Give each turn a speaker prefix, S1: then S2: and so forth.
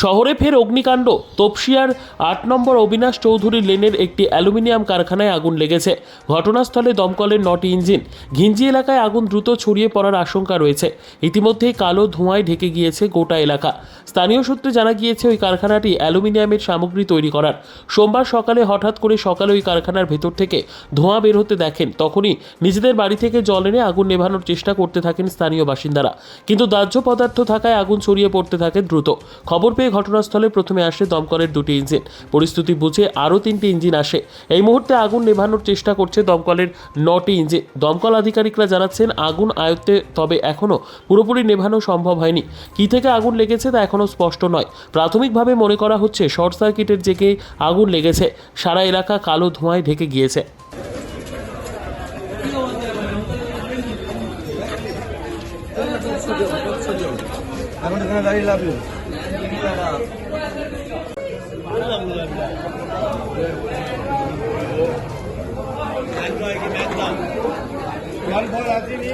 S1: শহরে ফের অগ্নিকাণ্ড। তপসিয়ার আট নম্বর অবিনাশ চৌধুরী লেনের একটি অ্যালুমিনিয়াম কারখানায় আগুন লেগেছে। ঘটনাস্থলে দমকলের নটি ইঞ্জিন। ঘিঞ্জি এলাকায় আগুন দ্রুত ছড়িয়ে পড়ার আশঙ্কা রয়েছে। ইতিমধ্যেই কালো ধোঁয়ায় ঢেকে গিয়েছে গোটা এলাকা। স্থানীয় সূত্রে জানা গিয়েছে, ওই কারখানাটি অ্যালুমিনিয়ামের সামগ্রী তৈরি করার। সোমবার সকালে হঠাৎ করে সকালে ওই কারখানার ভেতর থেকে ধোঁয়া বের হতে দেখেন। তখনই নিজেদের বাড়ি থেকে জল এনে আগুন নেভানোর চেষ্টা করতে থাকেন স্থানীয় বাসিন্দারা। কিন্তু দাহ্য পদার্থ থাকায় আগুন ছড়িয়ে পড়তে থাকে দ্রুত। খবর পেয়ে ঘটনাস্থলে প্রথমে আসে দমকলের দুটি ইঞ্জিন। পরিস্থিতি বুঝে আরও তিনটি ইঞ্জিন আসে। এই মুহূর্তে আগুন নেভানোর চেষ্টা করছে দমকলের নটি ইঞ্জিন। দমকল আধিকারিকরা জানাচ্ছেন, আগুন আয়ত্তে তবে এখনও পুরোপুরি নেভানো সম্ভব হয়নি। কি থেকে আগুন লেগেছে তা এখনও স্পষ্ট নয়। প্রাথমিকভাবে মনে করা হচ্ছে, শর্ট সার্কিটের জেগে আগুন লেগেছে। সারা এলাকা কালো ধোঁয়ায় ঢেকে গিয়েছে।
S2: এখন এখানে দাঁড়িয়ে লাভ নেই